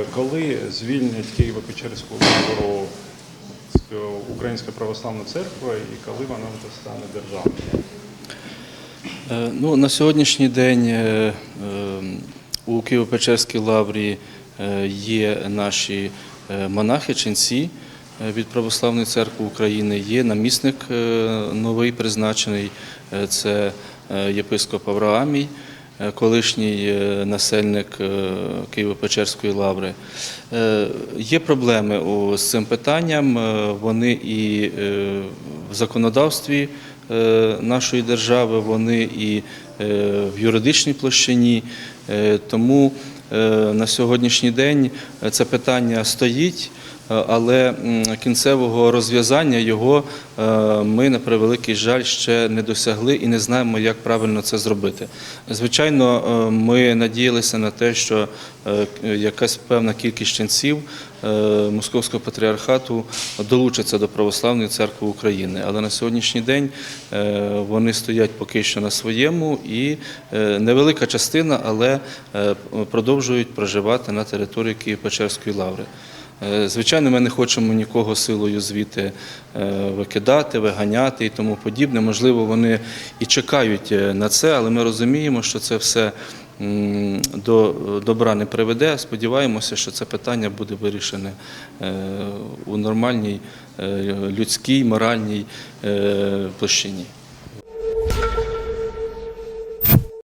Е, Коли звільнять Києво-Печерську лавру е, Українська православна церква і коли вона вже стане державною? Е, Ну, на сьогоднішній день е, е, у Києво-Печерській лаврі є наші монахи, ченці від Православної церкви України. Є намісник новий призначений, це єпископ Авраамій, колишній е, насельник е, Києво-Печерської лаври. Е, Є проблеми з цим питанням. е, Вони і е, в законодавстві е, нашої держави, вони і е, в юридичній площині. Е, Тому е, на сьогоднішній день це питання стоїть. е, Але кінцевого розв'язання його е, ми на превеликий жаль ще не досягли і не знаємо, як правильно це зробити. Звичайно, е, ми надіялися на те, що е, якась певна кількість ченців е, Московського патріархату долучаться до Православної церкви України. Але на сьогоднішній день е, вони стоять поки що на своєму, і е, невелика частина, але е, продовжують проживати на території Києво-Печерської лаври. Е, Звичайно, ми не хочемо нікого силою звідти викидати, виганяти і тому подібне. Можливо, вони і чекають на це, але ми розуміємо, що це все до добра не приведе. Сподіваємося, що це питання буде вирішене у нормальній людській, моральній площині.